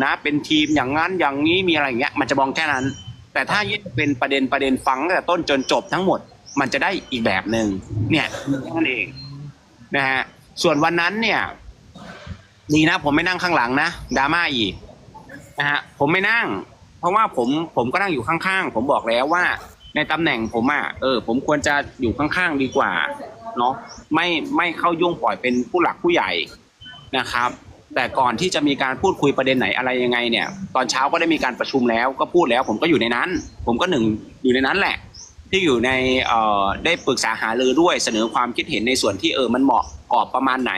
นะ เป็นทีมอย่างนั้นอย่างนี้มีอะไรอย่างเงี้ยมันจะมองแค่นั้น แต่ถ้ายึดเป็นประเด็นประเด็นฟังตั้งแต่ต้นจนจบทั้งหมด มันจะได้อีกแบบหนึ่งเนี่ยนั้นเองนะฮะส่วนวันนั้นเนี่ยดีนะ ผมไม่นั่งข้างหลังนะดราม่าอีกนะฮะผมไม่นั่ง เพราะว่าผมผมก็นั่งอยู่ข้างๆ ผมบอกแล้วว่า ในตำแหน่งผมอะเออ ผมควรจะอยู่ข้างๆดีกว่าเนาะไม่ไม่เข้ายุ่งปล่อยเป็นผู้หลักผู้ใหญ่นะครับ แต่ก่อนที่จะมีการพูดคุยประเด็นไหนอะไรยังไงเนี่ย ตอนเช้าก็ได้มีการประชุมแล้วก็พูดแล้ว ผมก็อยู่ในนั้น ผมก็หนึ่งอยู่ในนั้นแหละ ที่อยู่ในเอ่อได้ปรึกษาหารือด้วยเสนอความคิดเห็นในส่วนที่เออมันเหมาะกรอบประมาณไหน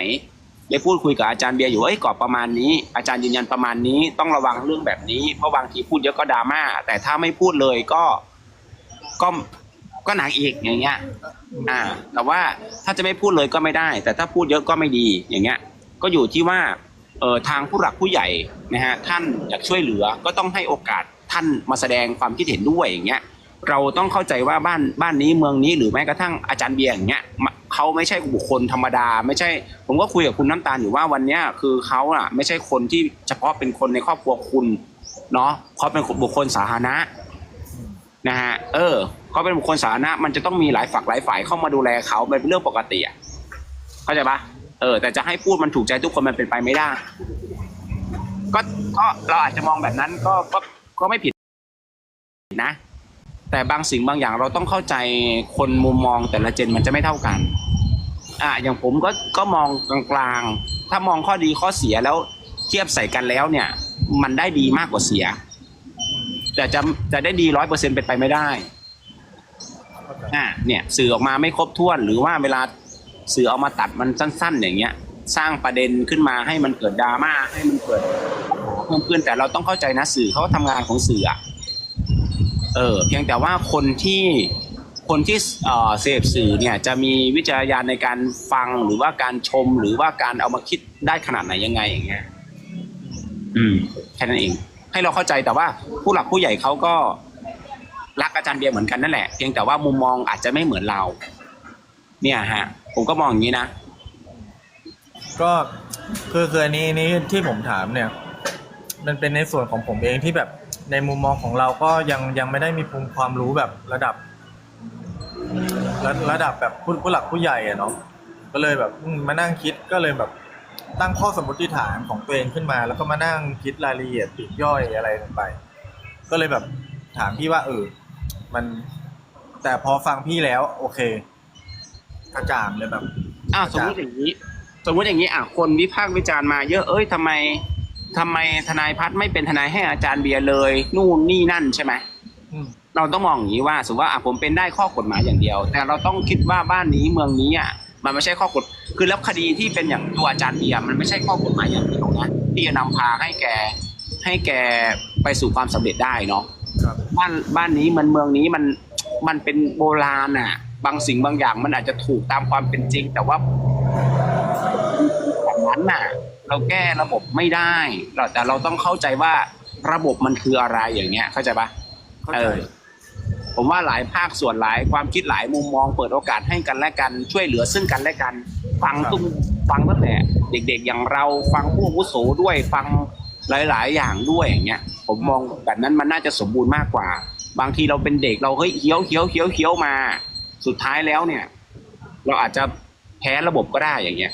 ได้พูดคุยกับอาจารย์เบียร์อยู่ว่าเอ้ยกรอบประมาณนี้ อาจารย์ยืนยันประมาณนี้ต้องระวังเรื่องแบบนี้เพราะบางทีพูดเยอะก็ดราม่าแต่ถ้าไม่พูดเลยก็ก็ก็หนักอีกอย่างเงี้ย อ่า แต่ว่าถ้าจะไม่พูดเลยก็ไม่ได้ แต่ถ้าพูดเยอะก็ไม่ดีอย่างเงี้ย ก็อยู่ที่ว่า ทางผู้หลักผู้ใหญ่นะฮะท่านอยากช่วยเหลือก็ต้องให้โอกาสท่านมาแสดงความคิดเห็นด้วยอย่างเงี้ยเราต้องเข้าใจว่าบ้านบ้านนี้เมืองนี้หรือแม้กระทั่งอาจารย์เบียร์อย่างเงี้ยเขาไม่ใช่บุคคลธรรมดา ไม่ใช่ ผมก็คุยกับคุณน้ำตาลอยู่ว่าวันเนี้ยคือเขาอะไม่ใช่คนที่เฉพาะเป็นคนในครอบครัวคุณเนาะเขาเป็นบุคคลสาธารณะนะฮะเออเขาเป็นบุคคลสาธารณะมันจะต้องมีหลายฝักหลายฝ่ายเข้ามาดูแลเขาเป็นเรื่องปกติอะเข้าใจปะ เออแต่จะให้พูดมันถูกใจทุกคนมันเป็นไปไม่ได้ ก็ก็เราอาจจะมองแบบนั้นก็ก็ก็ไม่ผิดนะ แต่บางสิ่งบางอย่างเราต้องเข้าใจคนมุมมองแต่ละเจนมันจะไม่เท่ากันอ่าอย่างผมก็ก็มองกลางๆ ถ้ามองข้อดีข้อเสียแล้วเทียบใส่กันแล้วเนี่ย มันได้ดีมากกว่าเสีย แต่จะจะได้ดีร้อยเปอร์เซ็นเป็นไปไม่ได้อ่าเนี่ย สื่อออกมาไม่ครบถ้วนหรือว่าเวลา สื่อเอามาตัดมันสั้น ๆ อย่างเงี้ย สร้างประเด็นขึ้นมาให้มันเกิดดราม่าให้มันเกิดเพิ่มขึ้นแต่เราต้องเข้าใจนะสื่อเขาทำงานของสื่ออะเออเพียงแต่ว่าคนที่คนที่เออเสพสื่อเนี่ยจะมีวิจารณญาณในการฟังหรือว่าการชมหรือว่าการเอามาคิดได้ขนาดไหนยังไงอย่างเงี้ยอืมแค่นั้นเอง ให้เราเข้าใจแต่ว่าผู้หลักผู้ใหญ่เขาก็รักอาจารย์เบียร์เหมือนกันนั่นแหละเพียงแต่ว่ามุมมองอาจจะไม่เหมือนเรา เนี่ยฮะ ผมก็มองอย่างนี้นะ ก็คือคืออันนี้นี้ที่ผมถามเนี่ย มันเป็นในส่วนของผมเองที่แบบในมุมมองของเราก็ยังยังไม่ได้มีภูมิความรู้แบบระดับ ระระดับแบบผู้ผู้หลักผู้ใหญ่อะเนาะก็เลยแบบอืมมานั่งคิดก็เลยแบบตั้งข้อสมมติฐานของตัวเองขึ้นมา แล้วก็มานั่งคิดรายละเอียดปลีกย่อยอะไรลงไป ก็เลยแบบถามพี่ว่าเออมันแต่พอฟังพี่แล้ว โอเค กระจ่างเลยแบบอ้าวสมมติอย่างนี้ สมมติอย่างนี้อะคนวิพากษ์วิจารณ์มาเยอะเอ้ยทำไมทำไมทนายพัฒน์ไม่เป็นทนายให้อาจารย์เบียร์เลย นู่นนี่นั่นใช่ไหมอืมเราต้องมองอย่างนี้ว่าสมมติว่าอะผมเป็นได้ข้อกฎหมายอย่างเดียว แต่เราต้องคิดว่าบ้านนี้เมืองนี้อะมันไม่ใช่ข้อกฎคือแล้วคดีที่เป็นอย่างตัวอาจารย์เบียร์มันไม่ใช่ข้อกฎหมายอย่างเดียวนะที่จะนำพาให้แกให้แกไปสู่ความสำเร็จได้เนาะครับบ้านบ้านนี้มันเมืองนี้มันมันเป็นโบราณอะ บางสิ่งบางอย่างมันอาจจะถูกตามความเป็นจริง แต่ว่าแบบนั้นน่ะ เราแก้ระบบไม่ได้เราแต่เราต้องเข้าใจว่าระบบมันคืออะไรอย่างเงี้ย เข้าใจปะเข้าเอใจอผมว่าหลายภาคส่วนหลายความคิดหลายมุมมองเปิดโอกาสให้กันและกันช่วยเหลือซึ่งกันและกัน ฟังทุกฟังตั้งแต่เด็กๆอย่างเราฟังผู้อาวุโสด้วยฟังหลาย ๆ อย่างด้วยอย่างเงี้ยผมมองแบบนั้นมันน่าจะสมบูรณ์มากกว่า บางทีเราเป็นเด็กเราเฮ้ยเคี้ยวเคี้ยวเคี้ยวเคี้ยวมา สุดท้ายแล้วเนี่ย เราอาจจะแพ้ระบบก็ได้อย่างเงี้ย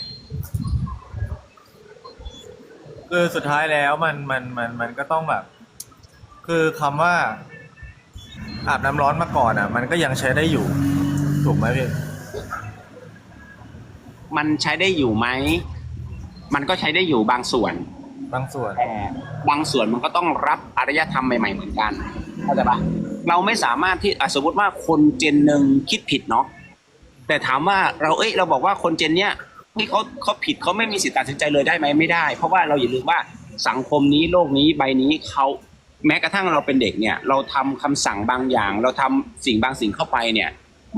คือสุดท้ายแล้วมันมันมันมันก็ต้องแบบ คือคำว่าอาบน้ำร้อนมาก่อนอะ มันก็ยังใช้ได้อยู่ ถูกไหมพี่มันใช้ได้อยู่ไหม มันก็ใช้ได้อยู่บางส่วน บางส่วน แต่บางส่วนมันก็ต้องรับอารยธรรมใหม่ๆเหมือนกันเข้าใจปะ เราไม่สามารถที่อะสมมติว่าคนเจนหนึ่งคิดผิดเนาะแต่ถามว่าเราเอ้ยเราบอกว่าคนเจนเนี้ยที่เขาเขาผิดเขาไม่มีสิทธิ์ตัดสินใจเลยได้ไหมไม่ได้ เพราะว่าเราอย่าลืมว่าสังคมนี้โลกนี้ใบนี้เขาแม้กระทั่งเราเป็นเด็กเนี่ย เราทำคำสั่งบางอย่าง เราทำสิ่งบางสิ่งเข้าไปเนี่ย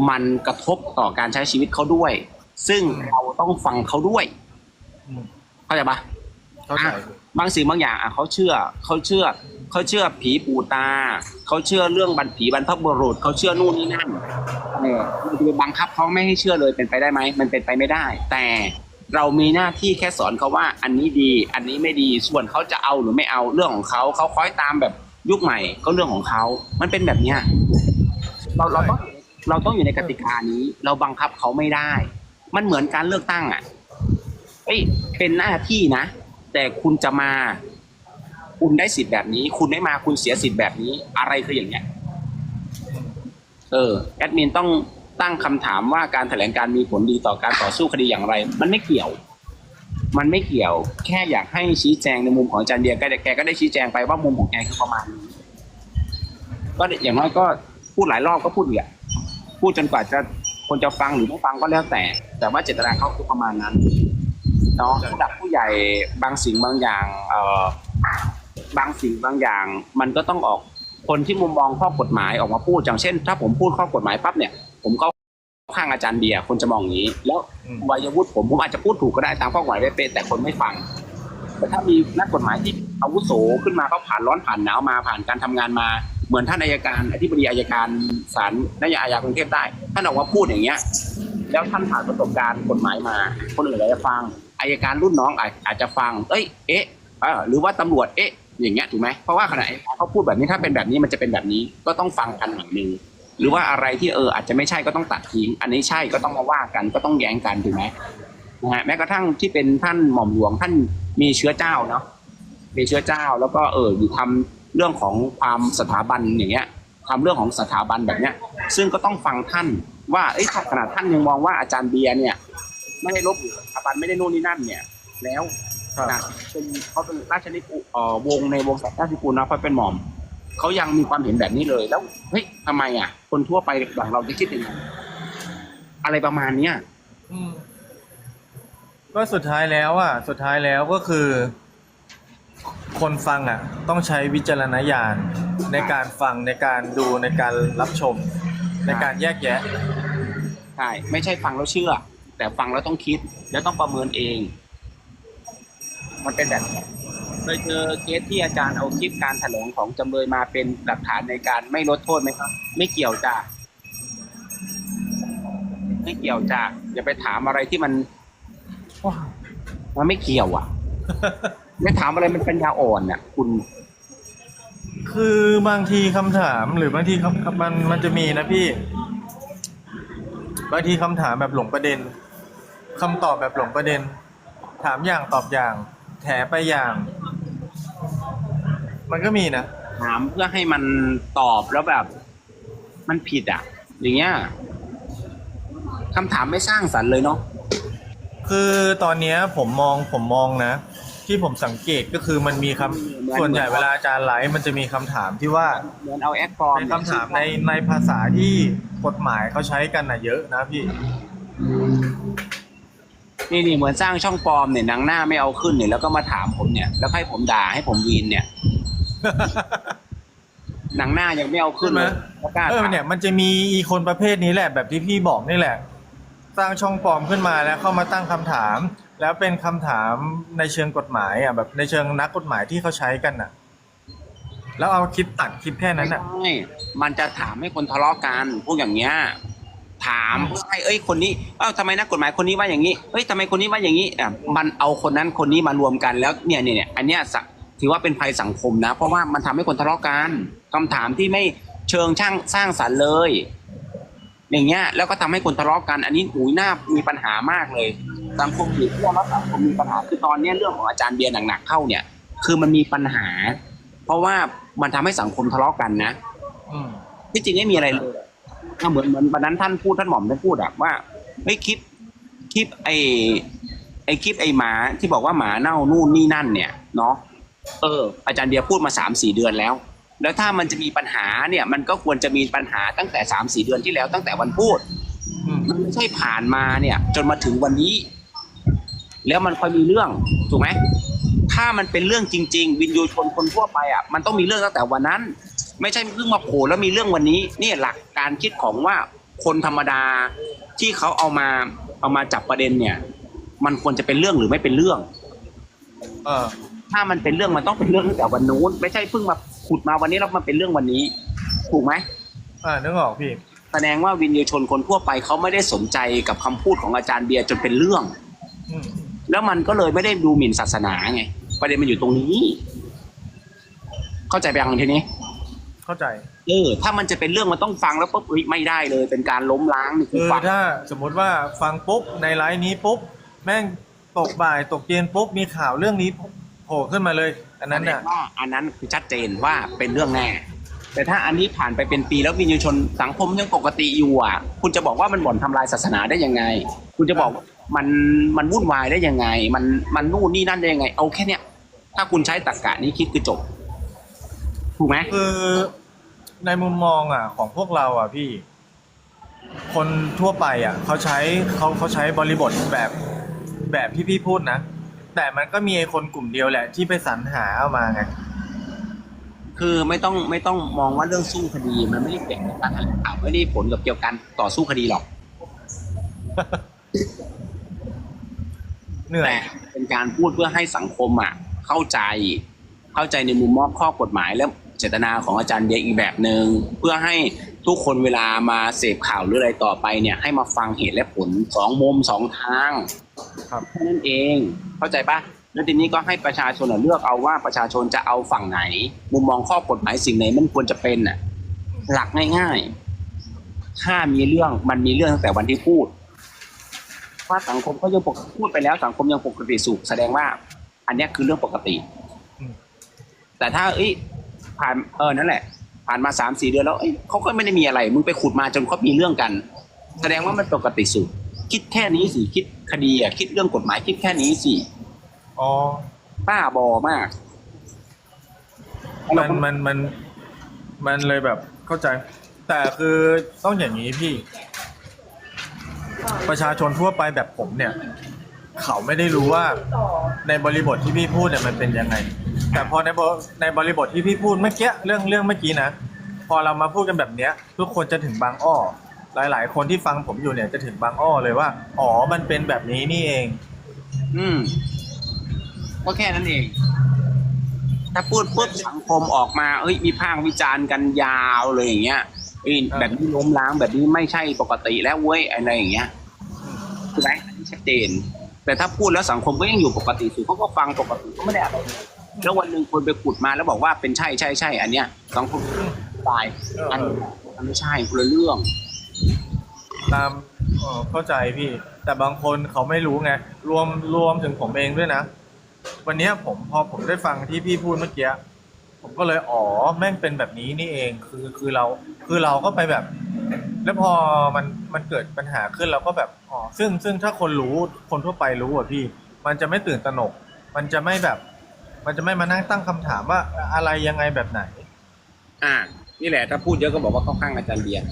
มันกระทบต่อการใช้ชีวิตเขาด้วย ซึ่งเราต้องฟังเขาด้วยอืมเข้าใจปะเข้าใจอะ บางสิ่งบางอย่างอะเขาเชื่อเขาเชื่อเขาเชื่อผีปู่ตาเขาเชื่อเรื่องบันผีบรรพบุรุษเขาเชื่อนู่นนี่นั่นเออมันจะไปบังคับเขาไม่ให้เชื่อเลยเป็นไปได้ไหมมันเป็นไปไม่ได้ แต่เรามีหน้าที่แค่สอนเขาว่า อันนี้ดี อันนี้ไม่ดีส่วนเขาจะเอาหรือไม่เอาเรื่องของเขาเขาคอยตามแบบยุคใหม่ก็เรื่องของเขา มันเป็นแบบเนี้ยเราเราต้องเราต้องอยู่ในกติกานี้ เราบังคับเขาไม่ได้ มันเหมือนการเลือกตั้งอะเอ้ยเป็นหน้าที่นะ แต่คุณจะมา คุณได้สิทธิ์แบบนี้ คุณไม่มาคุณเสียสิทธิ์แบบนี้ อะไรคืออย่างเงี้ยเออแอดมินต้องตั้งคำถามว่าการแถลงการมีผลดีต่อการต่อสู้คดีอย่างไร มันไม่เกี่ยว มันไม่เกี่ยว แค่อยากให้ชี้แจงในมุมของอาจารย์เดียแกแกก็ได้ชี้แจงไปว่ามุมของแกคือประมาณนี้ก็อย่างน้อยก็พูดหลายรอบก็พูดอยู่อพูดจนกว่าจะคนจะฟังหรือไม่ฟังก็แล้วแต่ แต่ว่าเจตนาเขาคือประมาณนั้น เนาะระดับผู้ใหญ่บางสิ่งบางอย่างเอ่อบางสิ่งบางอย่าง มันก็ต้องออกคนที่มุมมองข้อกฎหมายออกมาพูดอย่างเช่น ถ้าผมพูดข้อกฎหมายปั๊บเนี่ย ผมก็ข้างอาจารย์เบียร์คนจะมองอย่างนี้ แล้วอืมวัยวุฒิผมผมอาจจะพูดถูกก็ได้ตามข้อกฎหมายเป๊ะๆแต่คนไม่ฟัง แต่ถ้ามีนักกฎหมายที่อาวุโสขึ้นมาเขาผ่านร้อนผ่านหนาวมาผ่านการทำงานมาเหมือนท่านอายการอธิบดีอายการศาลนายอาญากรุงเทพได้ท่านออกมาพูดอย่างเงี้ย แล้วท่านผ่านประสบการณ์กฎหมายมา คนอื่นอาจจะฟัง อายการรุ่นน้องอาจอาจจะฟัง เอ้ย เอ๊ะหรือว่าตำรวจ เอ๊ะ อย่างเงี้ยถูกไหมเพราะว่าขณะเขาพูดแบบนี้ถ้าเป็นแบบนี้มันจะเป็นแบบนี้ก็ต้องฟังกันหน่อยหนึ่งหรือว่าอะไรที่เอออาจจะไม่ใช่ก็ต้องตัดทิ้ง อันนี้ใช่ก็ต้องมาว่ากันก็ต้องแย้งกันถูกไหมนะฮะแม้กระทั่งที่เป็นท่านหม่อมหลวงท่านมีเชื้อเจ้าเนาะมีเชื้อเจ้าแล้วก็เอออยู่ทำเรื่องของความสถาบันอย่างเงี้ยทำเรื่องของสถาบันแบบเนี้ย ซึ่งก็ต้องฟังท่านว่าเอ้ยขนาดท่านยังมองว่าอาจารย์เบียร์เนี่ย ไม่ได้ลบหลู่ บันไม่ได้นู่นนี่นั่นเนี่ย แล้วครับนะเป็นเขาเป็นราชนิกูเอ่อวงในวงศาสตร์ราชนิกูลนะเขาเป็นหม่อมเขายังมีความเห็นแบบนี้เลย แล้วเฮ้ยทำไมอะ คนทั่วไปอย่างเราจะคิดยังไงอะไรประมาณเนี้ยอืมก็สุดท้ายแล้วอะ สุดท้ายแล้วก็คือ คนฟังอะ ต้องใช้วิจารณญาณในการฟังในการดูในการรับชม ในการแยกแยะใช่ไม่ใช่ฟังแล้วเชื่อ แต่ฟังแล้วต้องคิด แล้วต้องประเมินเอง มันเป็นแบบเคยเจอเคสที่อาจารย์เอาคลิปการถลงของจำเลยมาเป็นหลักฐานในการไม่ลดโทษไหมครับ ไม่เกี่ยวจ้ะไม่เกี่ยวจ้ะอย่าไปถามอะไรที่มันว้ามันไม่เกี่ยวอะไม่ถามอะไรมันเป็นยาอ่อนอะ คุณ คือบางทีคำถามหรือบางทีคำมันมันจะมีนะพี่ บางทีคำถามแบบหลงประเด็น คำตอบแบบหลงประเด็น ถามอย่างตอบอย่าง แถไปอย่าง มันก็มีนะ ถามเพื่อให้มันตอบแล้วแบบ มันผิดอะ อย่างเงี้ยคำถามไม่สร้างสรรค์เลยเนาะคือตอนเนี้ยผมมองผมมองนะ ที่ผมสังเกตก็คือมันมีคำส่วนใหญ่เวลาอาจารย์ไลฟ์มันจะมีคำถามที่ว่าเหมือนเอาแอดฟอร์มเป็นคำถามในในภาษาที่กฎหมายเขาใช้กันน่ะเยอะนะพี่ นี่นี่เหมือนสร้างช่องปลอมเนี่ยหนังหน้าไม่เอาขึ้นเนี่ยแล้วก็มาถามผมเนี่ยแล้วให้ผมด่าให้ผมวีนเนี่ย หนังหน้ายังไม่เอาขึ้นเลยใช่ไหมแล้วกล้าเออถามเนี่ยมันจะมีอีคนประเภทนี้แหละแบบที่พี่บอกนี่แหละ สร้างช่องปลอมขึ้นมาแล้วเข้ามาตั้งคำถาม แล้วเป็นคำถามในเชิงกฎหมายอะแบบในเชิงนักกฎหมายที่เขาใช้กันน่ะ แล้วเอาคลิปตัดคลิปแค่นั้นอะ ไม่ใช่มันจะถามให้คนทะเลาะกันพวกอย่างเงี้ย ถามเพื่อให้เอ้ยคนนี้เอ้าทำไมนักกฎหมายคนนี้ว่าอย่างนี้เฮ้ยทำไมคนนี้ว่าอย่างนี้อะมันเอาคนนั้นคนนี้มารวมกันแล้วเนี่ยเนี่ยเนี่ยอันเนี้ยสะถือว่าเป็นภัยสังคมนะ เพราะว่ามันทำให้คนทะเลาะกันคำถามที่ไม่เชิงช่างสร้างสรรค์เลย อย่างเงี้ยแล้วก็ทำให้คนทะเลาะกัน อันนี้หูยหน้ามีปัญหามากเลยสังคมหรือเรื่องว่าสังคมมีปัญหาคือตอนเนี้ยเรื่องของอาจารย์เบียร์หนักๆเข้าเนี่ย คือมันมีปัญหา เพราะว่ามันทำให้สังคมทะเลาะกันนะ อืม ที่จริงไม่มีอะไรเลยอะ เหมือนเหมือนวันนั้นท่านพูดท่านหม่อมท่านพูดอะว่าเฮ้ยคลิปคลิปไอไอคลิปไอหมาที่บอกว่าหมาเน่านู่นนี่นั่นเนี่ยเนาะเออ อาจารย์เดียพูดมาสามสี่เดือนแล้ว แล้วถ้ามันจะมีปัญหาเนี่ยมันก็ควรจะมีปัญหาตั้งแต่สามสี่เดือนที่แล้วตั้งแต่วันพูดอืมมันไม่ใช่ผ่านมาเนี่ย จนมาถึงวันนี้ แล้วมันค่อยมีเรื่องถูกไหม ถ้ามันเป็นเรื่องจริง ๆ วินยูชนคนทั่วไปอะมันต้องมีเรื่องตั้งแต่วันนั้น ไม่ใช่เพิ่งมาโผล่แล้วมีเรื่องวันนี้นี่หลักการคิดของว่าคนธรรมดาที่เขาเอามาเอามาจับประเด็นเนี่ย มันควรจะเป็นเรื่องหรือไม่เป็นเรื่อง เออ ถ้ามันเป็นเรื่องมันต้องเป็นเรื่องตั้งแต่วันนู้น ไม่ใช่เพิ่งมาขุดมาวันนี้แล้วมันเป็นเรื่องวันนี้ ถูกไหมอ่านึกออกพี่ แสดงว่าวินยูชนคนทั่วไปเขาไม่ได้สนใจกับคำพูดของอาจารย์เบียร์จนเป็นเรื่อง อืม แล้วมันก็เลยไม่ได้ดูหมิ่นศาสนาไง ประเด็นมันอยู่ตรงนี้ เข้าใจไปยังทีนี้ เข้าใจ เออ ถ้ามันจะเป็นเรื่องมันต้องฟังแล้วปุ๊บเฮ้ยไม่ได้เลย เป็นการล้มล้างนี่คืคืออฟังถ้าสมมุติว่าฟังปุ๊บในไลฟ์นี้ปุ๊บแม่งตกบ่ายตกเย็นปุ๊บมีข่าวเรื่องนี้โผล่ขึ้นมาเลย อันนั้นน่ะว่าอันนั้นคือชัดเจนว่าเป็นเรื่องแน่ แต่ถ้าอันนี้ผ่านไปเป็นปีแล้ววิญญาณชนสังคมยังปกติอยู่อะ คุณจะบอกว่ามันบ่อนทำลายศาสนาได้ยังไง คุณจะบอกว่า มันมันวุ่นวายได้ยังไง มันมันนู่นนี่นั่นได้ยังไง เอาแค่เนี้ยถ้าคุณใช้ตรรกะนี้คิดคือจบ ถูกไหมคือในมุมมองอะ ของพวกเราอะพี่ คนทั่วไปอะเขาใช้เขาเขาใช้บริบทแบบแบบที่พี่พูดนะ แต่มันก็มีไอ้คนกลุ่มเดียวแหละ ที่ไปสรรหาเอามาไงคือไม่ต้องไม่ต้องมองว่าเรื่องสู้คดีมันไม่ได้เกี่ยวกับการแถลงข่าวไม่ได้ผลกับเกี่ยวกับการต่อสู้คดีหรอก เหนื่อย แต่เป็นการพูดเพื่อให้สังคมอะ เข้าใจ เข้าใจในมุมมองข้อกฎหมายและเจตนาของอาจารย์เดียอีกแบบหนึง่งเพื่อให้ทุกคนเวลามาเสพข่าวหรืออะไรต่อไปเนี่ย ให้มาฟังเหตุและผลสองมุมสองทางครับแค่นั้นเองเข้าใจปะแล้วทีนี้ก็ให้ประชาชนน่ะเลือกเอาว่าประชาชนจะเอาฝั่งไหน มุมมองข้อกฎหมายสิ่งไหนมันควรจะเป็นน่ะ หลักง่ายๆ ถ้ามีเรื่องมันมีเรื่องตั้งแต่วันที่พูด ว่าสังคมก็ยังปกพูดไปแล้วสังคมยังปกติสุขแสดงว่า อันเนี้ยคือเรื่องปกติอืมแต่ถ้าเอ้ยผ่านเออนั่นแหละ ผ่านมาสามสี่เดือนแล้วเอ้ยเขาก็ไม่ได้มีอะไร มึงไปขุดมาจนเขามีเรื่องกัน แสดงว่ามันปกติสุขคิดแค่นี้สิคิดคดีอะคิดเรื่องกฎหมายคิดแค่นี้สิอ๋อป้าบอมากมันมันมันมันเลยแบบเข้าใจ แต่คือต้องอย่างนี้พี่ ประชาชนทั่วไปแบบผมเนี่ย เขาไม่ได้รู้ว่าในบริบทที่พี่พูดเนี่ยมันเป็นยังไง แต่พอในบในบริบทที่พี่พูดเมื่อกี้เรื่องเรื่องเมื่อกี้นะพอเรามาพูดกันแบบเนี้ย ทุกคนจะถึงบางอ้อหลาย ๆ คนที่ฟังผมอยู่เนี่ยจะถึงบางอ้อเลยว่า อ๋อมันเป็นแบบนี้นี่เอง อืมก็แค่นั้นเอง ถ้าพูดปุ๊บสังคมออกมา เอ้ย มีภาควิจารณ์กันยาวเลยอย่างเงี้ย เอ้ยอ่าแบบนี้ล้มล้างแบบนี้ไม่ใช่ปกติแล้วเว้ยอะไรอย่างเงี้ยใช่ไหมอันนี้ชัดเจน แต่ถ้าพูดแล้วสังคมก็ยังอยู่ปกติสุเขาก็ฟังปกติก็ไม่ได้อะไรแล้ววันหนึ่งคนไปขุดมาแล้วบอกว่าเป็นใช่ใช่ใช่อันเนี้ยสังคมตายเอออันอันไม่ใช่คนละเรื่อง ตามเอ่อเข้าใจพี่ แต่บางคนเขาไม่รู้ไงรวมรวมถึงผมเองด้วยนะ วันเนี้ยผมพอผมได้ฟังที่พี่พูดเมื่อกี้ ผมก็เลยอ๋อแม่งเป็นแบบนี้นี่เองคือคือเราคือเราก็ไปแบบ แล้วพอมันมันเกิดปัญหาขึ้นเราก็แบบอ๋อซึ่งซึ่งถ้าคนรู้คนทั่วไปรู้อะพี่ มันจะไม่ตื่นตระหนก มันจะไม่แบบ มันจะไม่มานั่งตั้งคำถามว่าอะไรยังไงแบบไหน อ่า นี่แหละถ้าพูดเยอะก็บอกว่าเข้าข้างอาจารย์เบียร์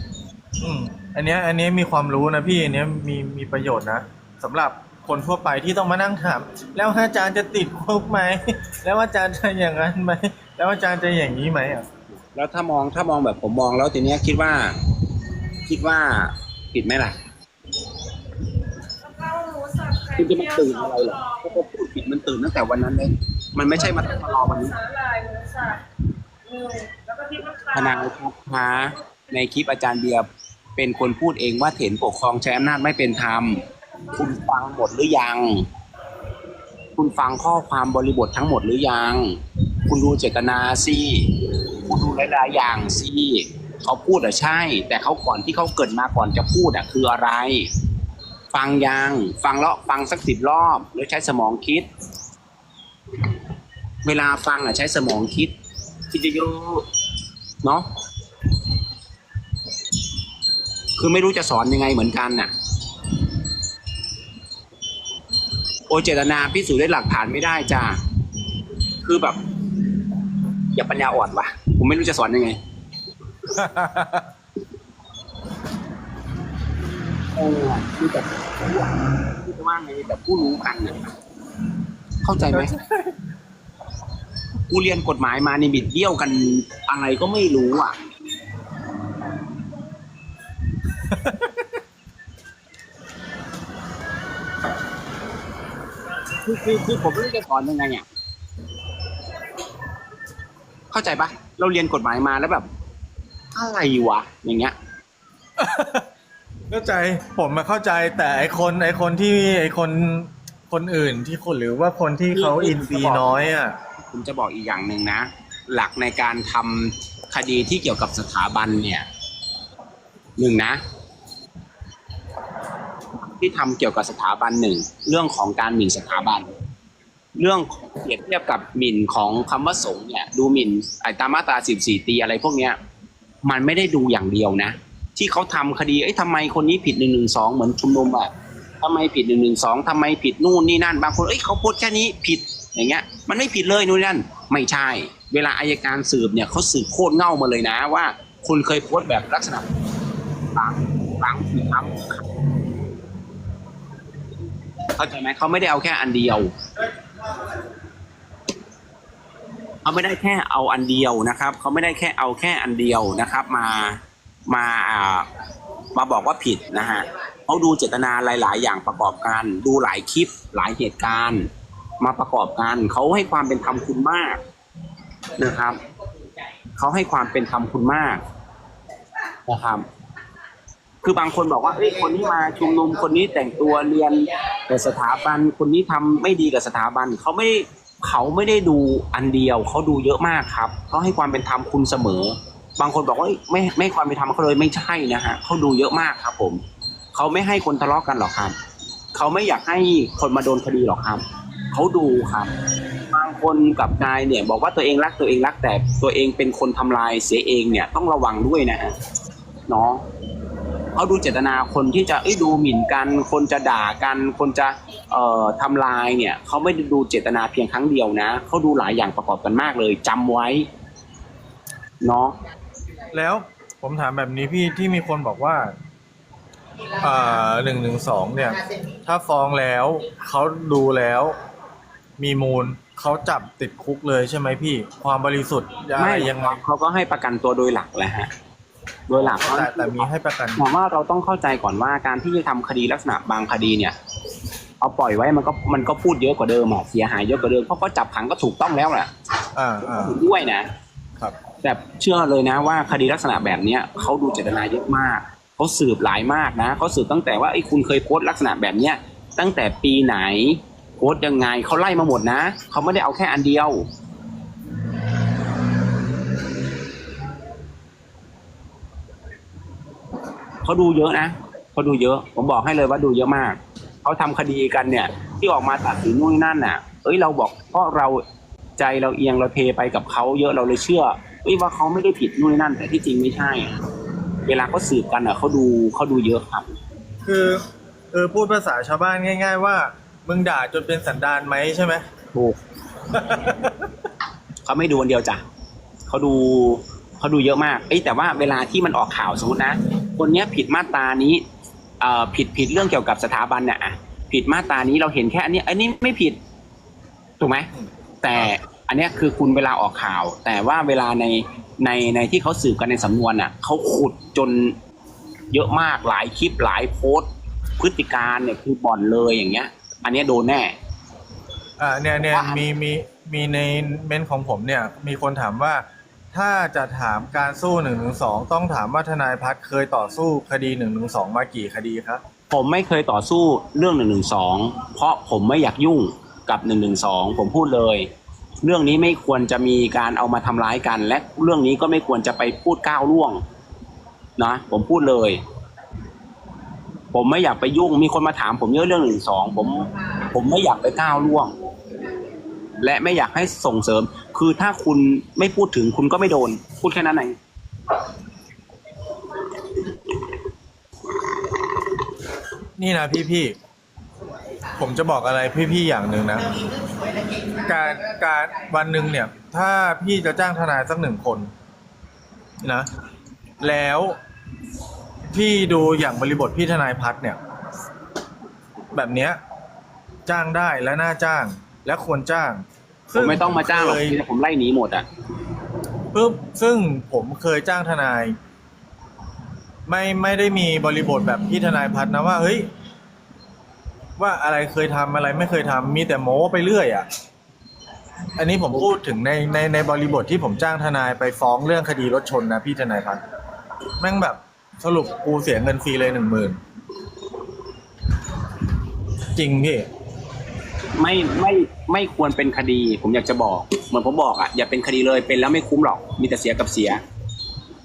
อืมอันเนี้ย อันเนี้ยมีความรู้นะพี่อันเนี้ยมีมีประโยชน์นะสำหรับคนทั่วไปที่ต้องมานั่งถาม แล้วอาจารย์จะติดคุกไหม แล้วอาจารย์จะอย่างนั้นไหม แล้วอาจารย์จะอย่างนี้ไหมอะแล้วถ้ามองถ้ามองแบบผมมองแล้วทีเนี้ยคิดว่า คิดว่าผิดไหมล่ะคุณจะมาตื่นอะไรหรอเพราะเขาพูดผิดมันตื่นตั้งแต่วันนั้นเลยมันไม่ใช่มาต้องมารอวันนี้สาหร่ายหมูสับหนึ่งแล้วก็พนาทนายครับฮะในคลิปอาจารย์เบียร์เป็นคนพูดเองว่าเถนปกครองใช้อำนาจไม่เป็นธรรม คุณฟังหมดหรือยัง คุณฟังข้อความบริบททั้งหมดหรือยัง คุณดูเจตนาสิคุณดูหลายๆอย่างสิเขาพูดอะใช่ แต่เขาก่อนที่เขาเกิดมาก่อนจะพูดอะคืออะไร ฟังยังฟังแล้วฟังสักสิบรอบแล้วใช้สมองคิด เวลาฟังอะใช้สมองคิดคิดเยอะๆเนาะคือไม่รู้จะสอนยังไงเหมือนกันน่ะ โอเจตนาพิสูจน์ได้หลักฐานไม่ได้จ้าคือแบบ อย่าปัญญาอ่อนวะผมไม่รู้จะสอนยังไง เออคือแบบคือจะว่าไงแบบผู้รู้กันน่ะเข้าใจไหมกูเรียนกฎหมายมาในบิดเบี้ยวกันอะไรก็ไม่รู้อะ คือคือคือผมไม่รู้จะสอนยังไงอะ เข้าใจปะเราเรียนกฎหมายมาแล้วแบบ อะไรวะ อย่างเงี้ย เข้าใจผมมาเข้าใจแต่ไอคนไอคนที่ไอคนคนอื่นที่คนหรือว่าคนที่เขาอินซีย์น้อยอะผมจะบอกอีกอย่างหนึ่งนะ หลักในการทำคดีที่เกี่ยวกับสถาบันเนี่ยหนึ่งนะ ที่ทำเกี่ยวกับสถาบันหนึ่งเรื่องของการหมิ่นสถาบัน เรื่องเปรียบเทียบกับหมิ่นของคำว่าสงเนี่ย ดูหมิ่นไอ้ตามมาตราสิบสี่ตีอะไรพวกเนี้ย มันไม่ได้ดูอย่างเดียวนะ ที่เขาทำคดีเอ้ทำไมคนนี้ผิดหนึ่งหนึ่งสองเหมือนชุมนุมอะทำไมผิดหนึ่งหนึ่งสองทำไมผิดนู่นนี่นั่นบางคนเอ้ยเขาโพสต์แค่นี้ผิดอย่างเงี้ย มันไม่ผิดเลยนู่นนั่น ไม่ใช่ เวลาอายการสืบเนี่ยเขาสืบโคตรเง่ามาเลยนะว่าคุณเคยโพสต์แบบลักษณะบางบางผิดทำเข้าใจไหมเขาไม่ได้เอาแค่อันเดียว เขาไม่ได้แค่เอาอันเดียวนะครับเขาไม่ได้แค่เอาแค่อันเดียวนะครับ มามาอ่ามาบอกว่าผิดนะฮะเขาดูเจตนาหลาย ๆ อย่างประกอบกัน ดูหลายคลิปหลายเหตุการณ์ มาประกอบกันเขาให้ความเป็นธรรมคุณมากนะครับเขาให้ความเป็นธรรมคุณมากนะครับคือบางคนบอกว่าเอ้ยคนนี้มาชุมนุมคนนี้แต่งตัวเรียนแต่สถาบันคนนี้ทำไม่ดีกับสถาบันเขาไม่ เขาไม่ได้ดูอันเดียวเขาดูเยอะมากครับเขาให้ความเป็นธรรมคุณเสมอ บางคนบอกว่าไม่ไม่ความเป็นธรรมเขาเลยไม่ใช่นะฮะเขาดูเยอะมากครับ ผมเขาไม่ให้คนทะเลาะกันหรอกครับเขาไม่อยากให้คนมาโดนคดีหรอกครับเขาดูครับ บางคนกับนายเนี่ยบอกว่าตัวเองรักตัวเองรักแต่ตัวเองเป็นคนทำลายเสียเองเนี่ยต้องระวังด้วยนะฮะเนาะ เขาดูเจตนาคนที่จะเอ้ยดูหมิ่นกัน คนจะด่ากัน คนจะเอ่อทำลายเนี่ยเขาไม่ได้ดูเจตนาเพียงครั้งเดียวนะเขาดูหลายอย่างประกอบกันมากเลยจำไว้เนาะแล้วผมถามแบบนี้พี่ที่มีคนบอกว่าอ่าหนึ่งหนึ่งสองเนี่ย ถ้าฟ้องแล้วเขาดูแล้ว มีมูลเขาจับติดคุกเลยใช่ไหมพี่ ความบริสุทธิ์อะไรไม่ยังไง เขาก็ให้ประกันตัวโดยหลักแหละฮะ โดยหลักเขาแต่แต่มีให้ประกันผมว่าเราต้องเข้าใจก่อนว่าการที่จะทำคดีลักษณะบางคดีเนี่ยเอาปล่อยไว้มันก็มันก็พูดเยอะกว่าเดิมอะเสียหายเยอะกว่าเดิมเพราะเขาจับขังก็ถูกต้องแล้วแหละอ่าอ่าด้วยนะครับแต่เชื่อเลยนะว่าคดีลักษณะแบบเนี้ยเขาดูเจตนาเยอะมากเขาสืบหลายมากนะเขาสืบตั้งแต่ว่าไอ้ยคุณเคยโพสต์ลักษณะแบบเนี้ยตั้งแต่ปีไหนโพสต์ยังไงเขาไล่มาหมดนะเขาไม่ได้เอาแค่อันเดียว เขาดูเยอะนะเขาดูเยอะ ผมบอกให้เลยว่าดูเยอะมากเขาทำคดีกันเนี่ย ที่ออกมาตัดสินนู่นนนั่นน่ะ เอ้ยเราบอกเพราะเราใจเราเอียงเราเทไปกับเขาเยอะเราเลยเชื่อเอ้ยว่าเขาไม่ได้ผิดนู่นนนั่น แต่ที่จริงไม่ใช่ เวลาเขาสืบกันอะเขาดูเขาดูเยอะครับ คือเออพูดภาษาชาวบ้านง่าย ๆ ว่ามึงด่าจนเป็นสันดานไหมใช่ไหมถูกเขาไม่ดูอันเดียวจ้ะเขาดูเขาดูเยอะมาก เอ้ยแต่ว่าเวลาที่มันออกข่าวสมมตินะ คนเนี้ยผิดมาตรานี้เอ่อผิดผิดเรื่องเกี่ยวกับสถาบันเนี่ยอะผิดมาตรานี้เราเห็นแค่อันนี้อันนี้ไม่ผิดถูกไหมแต่อันเนี้ยคือคุณเวลาออกข่าว แต่ว่าเวลาในในในที่เขาสืบกันในสำนวนอะเขาขุดจนเยอะมากหลายคลิปหลายโพสต์ พฤติการเนี่ยคือบ่อนเลยอย่างเงี้ย อันนี้โดนแน่ อ่าเนี่ยเนี่ยมีมีมีในเมนของผมเนี่ย มีคนถามว่า ถ้าจะถามการสู้หนึ่งหนึ่งสองต้องถามว่าทนายพัฒน์เคยต่อสู้คดีหนึ่งหนึ่งสองมากี่คดีครับ ผมไม่เคยต่อสู้เรื่องหนึ่งหนึ่งสองเพราะผมไม่อยากยุ่งกับหนึ่งหนึ่งสองผมพูดเลย เรื่องนี้ไม่ควรจะมีการเอามาทำร้ายกัน และเรื่องนี้ก็ไม่ควรจะไปพูดก้าวล่วงนะผมพูดเลย ผมไม่อยากไปยุ่งมีคนมาถาม ผมเยอะเรื่องหนึ่งสองผม ผมไม่อยากไปก้าวล่วง และไม่อยากให้ส่งเสริม คือถ้าคุณไม่พูดถึงคุณก็ไม่โดน พูดแค่นั้นเองนี่นะพี่พี่ผมจะบอกอะไรพี่พี่อย่างหนึ่งนะ การการวันหนึ่งเนี่ย ถ้าพี่จะจ้างทนายสักหนึ่งคนนะ แล้วพี่ดูอย่างบริบทพี่ทนายพัฒเนี่ย แบบเนี้ยจ้างได้และน่าจ้างและควรจ้าง ผมไม่ต้องมาจ้างหรอกเคยที่ผมไล่หนีหมดอะปึ๊บซึ่งผมเคยจ้างทนาย ไม่ไม่ได้มีบริบทแบบพี่ทนายพัฒน์นะว่าเฮ้ยว่าอะไรเคยทำอะไรไม่เคยทำมีแต่โม้ไปเรื่อยอะ อันนี้ผมพูดถึงในในในบริบทที่ผมจ้างทนายไปฟ้องเรื่องคดีรถชนนะพี่ทนายพัฒน์แม่งแบบสรุปกูเสียเงินฟรีเลยหนึ่งหมื่นจริงพี่ ไม่ไม่ ไม่ควรเป็นคดี ผมอยากจะบอก เหมือนผมบอกอะอย่าเป็นคดีเลยเป็นแล้วไม่คุ้มหรอก มีแต่เสียกับเสีย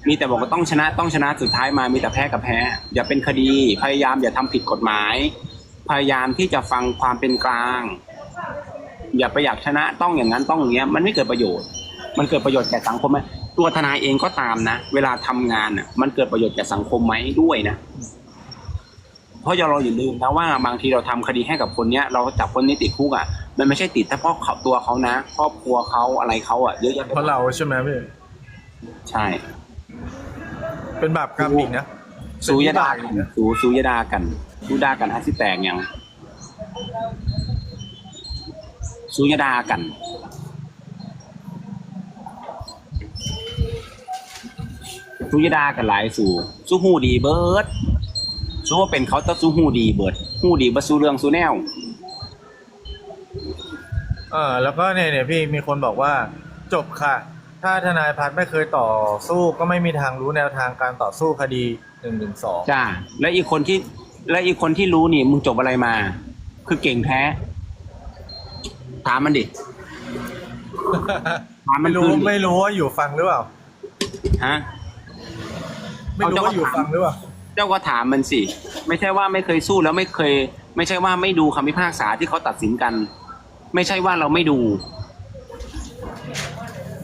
มีแต่บอกว่าต้องชนะต้องชนะสุดท้ายมามีแต่แพ้กับแพ้ อย่าเป็นคดี พยายามอย่าทำผิดกฎหมาย พยายามที่จะฟังความเป็นกลาง อย่าไปอยากชนะต้องอย่างนั้นต้องอย่างเงี้ย มันไม่เกิดประโยชน์ มันเกิดประโยชน์แก่สังคมไหมตัวทนายเองก็ตามนะ เวลาทำงานอะ มันเกิดประโยชน์แก่สังคมไหมด้วยนะเพราะอย่าเราอย่าลืมนะว่าบางทีเราทำคดีให้กับคนเนี้ย เราจับคนนี้ติดคุกอะ มันไม่ใช่ติดเฉพาะเขาตัวเขานะครอบครัวเขาอะไรเขาอะเยอะแยะไปเพราะเราใช่ไหมพี่ใช่ เป็นบาปกรรมอีกนะสูยดาเป็นกัวิบกอีนกนะสูสูยดากันสูดากันฮัสิแตกยังสูยดากัน สูยดากันหลายสู่สู้หูดีเบิร์ดสู้ว่าเป็นเขาแต้องสู้หูดีเบิร์ดหูดีบัสู้เรื่องสู้แนว เออแล้วก็เนี่ยเนี่ยพี่มีคนบอกว่าจบค่ะ ถ้าทนายพัฒน์ไม่เคยต่อสู้ก็ไม่มีทางรู้แนวทางการต่อสู้คดีหนึ่งหนึ่งสองจ้าและอีกคนที่และอีกคนที่รู้นี่มึงจบอะไรมา คือเก่งแท้ ถามมันดิถามมัไม่นรู้คืนดิไม่รู้ว่าอยู่ฟังหรือเปล่า ฮะไม่รู้ว่าอยู่ฟังหรือเปล่า เจ้าก็ถามมันสิ ไม่ใช่ว่าไม่เคยสู้แล้วไม่เคย ไม่ใช่ว่าไม่ดูคำพิพากษาที่เขาตัดสินกัน ไม่ใช่ว่าเราไม่ดู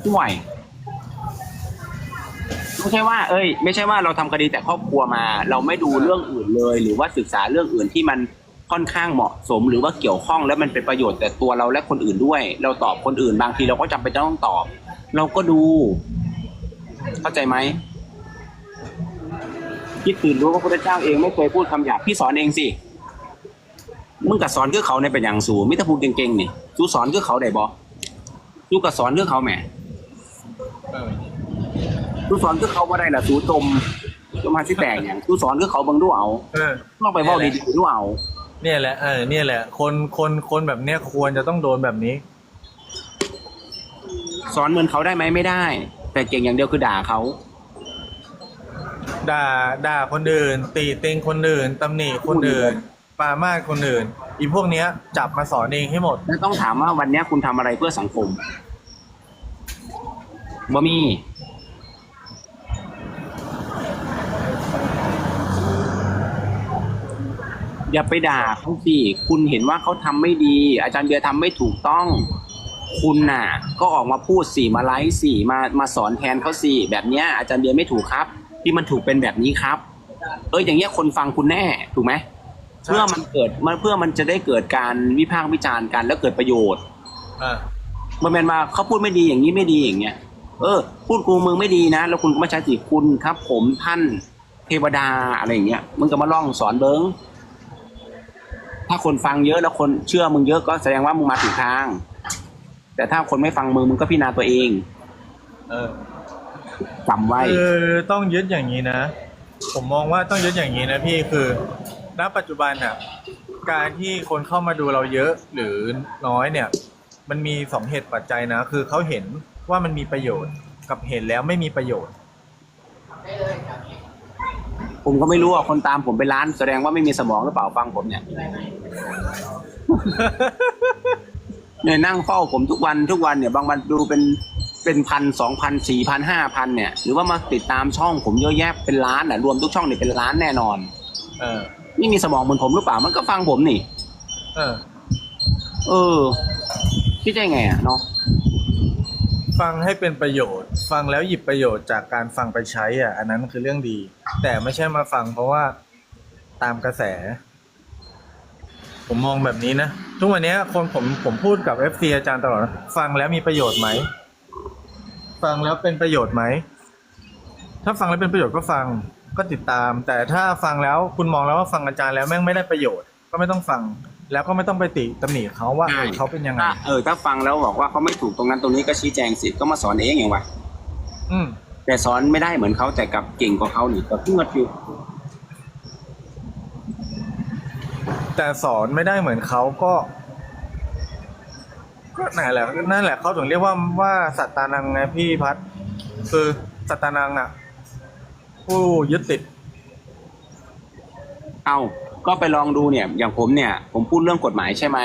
ห่วยไม่ใช่ว่า เอ้ย ไม่ใช่ว่าเราทำคดีแต่ครอบครัวมา เราไม่ดูเรื่องอื่นเลย หรือว่าศึกษาเรื่องอื่นที่มันค่อนข้างเหมาะสม หรือว่าเกี่ยวข้องแล้วมันเป็นประโยชน์แต่ตัวเราและคนอื่นด้วย เราตอบคนอื่นบางทีเราก็จำเป็นต้องตอบ เราก็ดู เข้าใจไหมคิดตื่นรู้ว่าพระพุทธเจ้าเองไม่เคยพูดคำหยาบพี่สอนเองสิ มึงกับสอนคือเขาในเป็นอย่างสูงมิตรภูมิเก่งๆนี่สู้สอนคือเขาได้บอสู้กับสอนคือเขาแหมเออสู้สอนคือเขาบ่ได้ล่ะสู้จมจมหาสิแตกอย่างสู้สอนคือเขาเบิ่งดูเอาเออต้องไปเว้าดีๆดูเอาเนี่ยแหละเออเนี่ยแหละ คนคนคนแบบเนี้ยควรจะต้องโดนแบบนี้ สอนเหมือนเขาได้ไหมไม่ได้ แต่เก่งอย่างเดียวคือด่าเขาด่าด่าคนอื่นตีเต็งคนอื่นตำหนิคนอื่น ปรามาสคนอื่นอีพวกเนี้ยจับมาสอนเองให้หมด แล้วต้องถามว่าวันเนี้ยคุณทำอะไรเพื่อสังคมบ่มี อย่าไปด่าเขาสิ คุณเห็นว่าเขาทำไม่ดี อาจารย์เบียร์ทำไม่ถูกต้อง คุณน่ะ ก็ออกมาพูดสิมาไลฟ์สิมามาสอนแทนเขาสิแบบเนี้ยอาจารย์เบียร์ไม่ถูกครับ ที่มันถูกเป็นแบบนี้ครับ เอออย่างเงี้ยคนฟังคุณแน่ถูกไหม เพื่อมันเกิดมันเพื่อมันจะได้เกิดการวิพากษ์วิจารณ์กัน แล้วเกิดประโยชน์อ่ามันเป็นมาเขาพูดไม่ดีอย่างนี้ไม่ดีอย่างเงี้ยเออ พูดกูมึงไม่ดีนะ แล้วคุณก็ไม่ใช้สิคุณครับ ผมท่านเทวดาอะไรอย่างเงี้ยมึงก็มาล่องสอนเบิงถ้าคนฟังเยอะแล้วคนเชื่อมึงเยอะก็แสดงว่ามึงมาถูกทาง แต่ถ้าคนไม่ฟังมึงมึงก็พิจารณาตัวเอง เออจำไว้คือต้องยึดอย่างนี้นะผมมองว่าต้องยึดอย่างนี้นะพี่คือ ณปัจจุบันอะการที่คนเข้ามาดูเราเยอะหรือน้อยเนี่ย มันมีสองเหตุปัจจัยนะ คือเขาเห็นว่ามันมีประโยชน์กับเห็นแล้วไม่มีประโยชน์ ผมก็ไม่รู้ว่าคนตามผมไปร้าน แสดงว่าไม่มีสมองหรือเปล่าฟังผมเนี่ย เนี่ยนั่งเฝ้าผมทุกวันทุกวันเนี่ยบางวันดูเป็นเป็นพันสองพันสี่พันห้าพันเนี่ย หรือว่ามาติดตามช่องผมเยอะแยะเป็นล้านอะรวมทุกช่องเนี่ยเป็นล้านแน่นอน เออ นี่มีสมองเหมือนผมหรือเปล่า มันก็ฟังผมนี่ เออ เออคิดได้ไงอะเนาะฟังให้เป็นประโยชน์ ฟังแล้วหยิบประโยชน์จากการฟังไปใช้อะ อันนั้นคือเรื่องดี แต่ไม่ใช่มาฟังเพราะว่าตามกระแส ผมมองแบบนี้นะ ทุกวันนี้คนผมผมพูดกับเอฟซีอาจารย์ตลอดนะฟังแล้วมีประโยชน์ไหม ฟังแล้วเป็นประโยชน์ไหม ถ้าฟังแล้วเป็นประโยชน์ก็ฟัง ก็ติดตาม แต่ถ้าฟังแล้วคุณมองแล้วว่าฟังอาจารย์แล้วแม่งไม่ได้ประโยชน์ ก็ไม่ต้องฟังแล้วก็ไม่ต้องไปติตำหนิเขาว่าเออเขาเป็นยังไง ถ้าเออถ้าฟังแล้วบอกว่าเขาไม่ถูกตรงนั้นตรงนี้ก็ชี้แจงสิก็มาสอนเองอย่างวะอืมแต่สอนไม่ได้เหมือนเขาแต่กลับเก่งกว่าเขานี่ก็เพื่อนอยู่แต่สอนไม่ได้เหมือนเขาก็ ก็นั่นแหละนั่นแหละเขาถึงเรียกว่าว่าสัตตานังไงพี่พัดคือสัตตานังอะ ผู้ยึดติด เอาก็ไปลองดูเนี่ย อย่างผมเนี่ย ผมพูดเรื่องกฎหมายใช่ไหม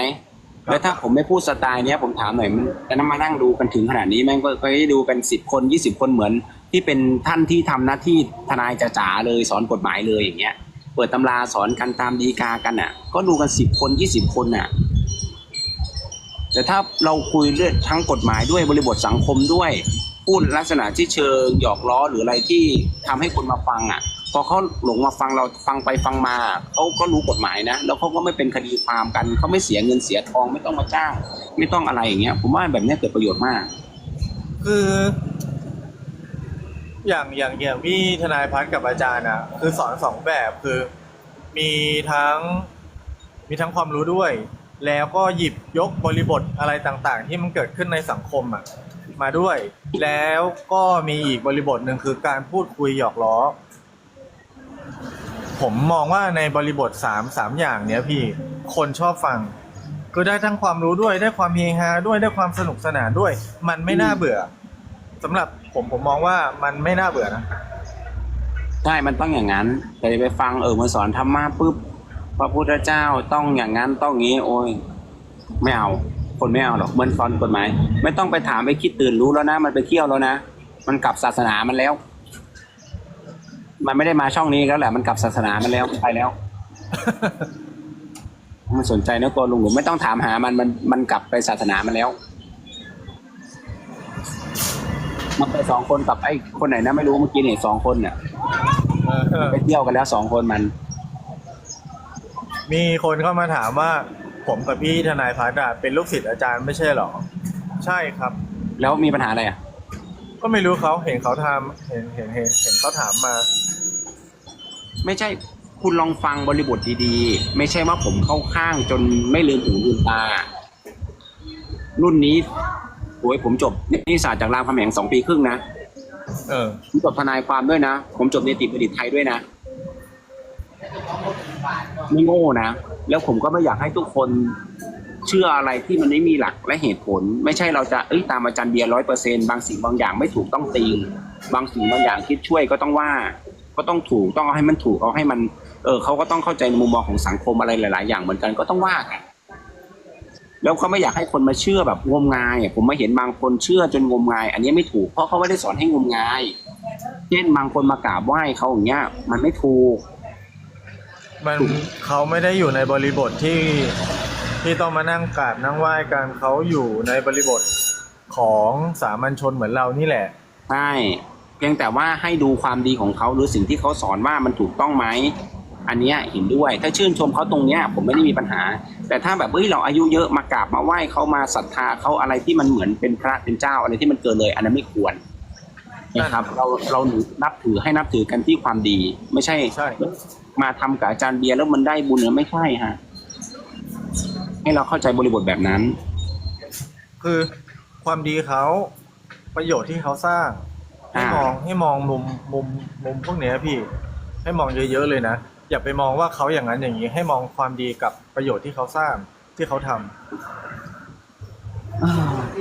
แล้วถ้าผมไม่พูดสไตล์เนี้ยผมถามหน่อยมันจะนั่งมานั่งดูกันถึงขนาดนี้แม่งก็ก็ให้ดูกันสิบคนยี่สิบคนเหมือน ที่เป็นท่านที่ทำหน้าที่ทนายจ๋าๆเลยสอนกฎหมายเลยอย่างเงี้ย เปิดตำราสอนกันตามดีกากันอะ ก็ดูกันสิบคนยี่สิบคนอะ แต่ถ้าเราคุยเรื่องทั้งกฎหมายด้วยบริบทสังคมด้วย พูดลักษณะที่เชิงหยอกล้อหรืออะไรที่ทำให้คนมาฟังอะ พอเขาหลงมาฟังเราฟังไปฟังมาเขาก็รู้กฎหมายนะ แล้วเขาก็ไม่เป็นคดีความกันเขาไม่เสียเงินเสียทองไม่ต้องมาจ้าง ไม่ต้องอะไรอย่างเงี้ย ผมว่าแบบนี้เกิดประโยชน์มาก คือ อย่างอย่างอย่างพี่ทนายพัฒน์กับอาจารย์อะคือสอนสองแบบคือ มีทั้งมีทั้งความรู้ด้วย แล้วก็หยิบยกบริบทอะไรต่างๆ ที่มันเกิดขึ้นในสังคมอะ มาด้วย แล้วก็มีอีกบริบทหนึ่งคือการพูดคุยหยอกล้อ ผมมองว่าในบริบทสามสามอย่างเนี้ยพี่คนชอบฟังคือได้ทั้งความรู้ด้วยได้ความเฮฮาด้วยได้ความสนุกสนานด้วย มันไม่น่าเบื่อสำหรับผมผมมองว่ามันไม่น่าเบื่อนะใช่มันต้องอย่างนั้นแต่ไปฟังเออมาสอนธรรมะปุ๊บพระพุทธเจ้าต้องอย่างนั้นต้องงี้ โอ้ยไม่เอา คนไม่เอาหรอกเหมือนสอนกฎหมาย ไม่ต้องไปถามไปคิดตื่นรู้แล้วนะ มันไปเที่ยวแล้วนะ มันกลับศาสนามันแล้ว มันไม่ได้มาช่องนี้แล้วแหละ มันกลับศาสนามันแล้วไปแล้ว มันสนใจเนื้อตัวลุงหรือไม่ต้องถามหามันมันมันกลับไปศาสนามันแล้วมันไปสองคนกับไอ้คนไหนนะไม่รู้เมื่อกี้เนี่ยสองคนเนี่ยเออไปเที่ยวกันแล้วสองคนมัน มีคนเข้ามาถามว่า ผมกับพี่ทนายพัฒน์อะเป็นลูกศิษย์อาจารย์ไม่ใช่หรอ ใช่ครับ แล้วมีปัญหาอะไรอะ ก็ไม่รู้เขาเห็นเขาทำเห็นเห็นเห็นเห็นเขาถามมา ไม่ใช่คุณลองฟังบริบทดีๆ ไม่ใช่ว่าผมเข้าข้างจนไม่ลืมหูลืมตา รุ่นนี้โอ้ยผมจบนิติศาสตร์จากรามคำแหงสองปีครึ่งนะ เออ ผมจบทนายความด้วยนะ ผมจบเนติบัณฑิตไทยด้วยนะ ไม่โง่นะ แล้วผมก็ไม่อยากให้ทุกคนเชื่ออะไรที่มันไม่มีหลักและเหตุผล ไม่ใช่เราจะเอ้ยตามอาจารย์เบียร์ร้อยเปอร์เซ็นบางสิ่งบางอย่างไม่ถูกต้องตีงบางสิ่งบางอย่างคิดช่วยก็ต้องว่า ก็ต้องถูกต้องเอาให้มันถูกเอาให้มัน เออเขาก็ต้องเข้าใจในมุมมองของสังคมอะไรหลาย ๆ อย่างเหมือนกันก็ต้องว่ากันแล้วเขาไม่อยากให้คนมาเชื่อแบบงมงายผมมาเห็นบางคนเชื่อจนงมงาย อันนี้ไม่ถูกเพราะเขาไม่ได้สอนให้งมงาย เช่นบางคนมากราบไหว้เขาอย่างเงี้ย มันไม่ถูก มันเขาไม่ได้อยู่ในบริบทที่ที่ต้องมานั่งกราบนั่งไหว้กันเขาอยู่ในบริบทของสามัญชนเหมือนเรานี่แหละ ใช่เพียงแต่ว่าให้ดูความดีของเขาหรือสิ่งที่เขาสอนว่ามันถูกต้องไหมอันเนี้ยเห็นด้วย ถ้าชื่นชมเขาตรงเนี้ยผมไม่ได้มีปัญหา แต่ถ้าแบบเฮ้ยเราอายุเยอะมากราบมาไหว้เขามาศรัทธาเขาอะไรที่มันเหมือนเป็นพระเป็นเจ้าอะไรที่มันเกินเลย อันนั้นไม่ควรนะครับ เราเรานับถือให้นับถือกันที่ความดี ไม่ใช่ใช่ มาทำกับอาจารย์เบียร์แล้วมันได้บุญหรือไม่ใช่ฮะให้เราเข้าใจบริบทแบบนั้น คือความดีเขาประโยชน์ที่เขาสร้าง ให้อ่ามมองให้มองมุมมุมมุมพวกเนี้ยพี่ ให้มองเยอะๆเลยนะ อย่าไปมองว่าเขาอย่างนั้นอย่างนี้ ให้มองความดีกับประโยชน์ที่เขาสร้างที่เขาทำ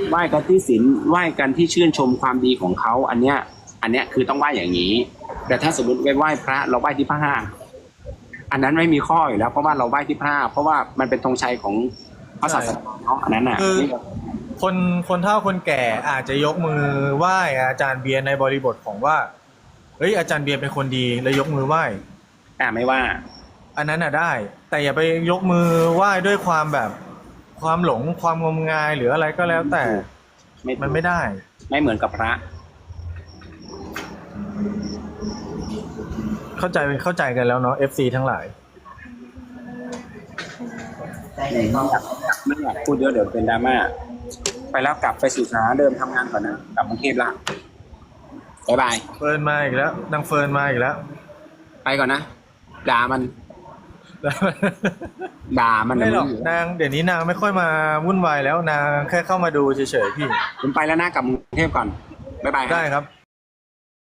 ไหว้กันที่ศีลไหว้กันที่ชื่นชมความดีของเขา อันเนี้ย อันเนี้ยคือต้องไหว้อย่างนี้ แต่ถ้าสมมติไปไหว้พระ เราไหว้ที่ผ้า อันนั้นไม่มีข้ออยู่แล้ว เพราะว่าเราไหว้ที่ผ้า เพราะว่ามันเป็นธงชัยของพระศาสนาเนาะอันนั้นอะคือคนคนเฒ่าคนแก่อาจจะยกมือไหว้อาจารย์เบียร์ในบริบทของว่าเฮ้ยอาจารย์เบียร์เป็นคนดีเลยยกมือไหว้อ่าไม่ว่า อันนั้นน่ะได้ แต่อย่าไปยกมือไหว้ด้วยความแบบความหลงความงมงายหรืออะไรก็แล้วแต่ไม่มันไม่ได้ ไม่เหมือนกับพระ เข้าใจเข้าใจกันแล้วเนาะ FC ทั้งหลาย ไม่อยากพูดเยอะเดี๋ยวเป็นดราม่า ไปแล้วกลับไปสู่สถานะเดิมทำงานก่อนนะ กลับกรุงเทพละบ๊ายบาย เฟิร์นมาอีกแล้วนางเฟิร์นมาอีกแล้ว ไปก่อนนะ ด่ามัน ด่ามันไม่หรอกเดี๋ยวนางเดี๋ยวนี้นางไม่ค่อยมาวุ่นวายแล้วนางแค่เข้ามาดูเฉยๆพี่ ผมไปแล้วนะกลับกรุงเทพก่อนบ๊ายบายครับได้ครับ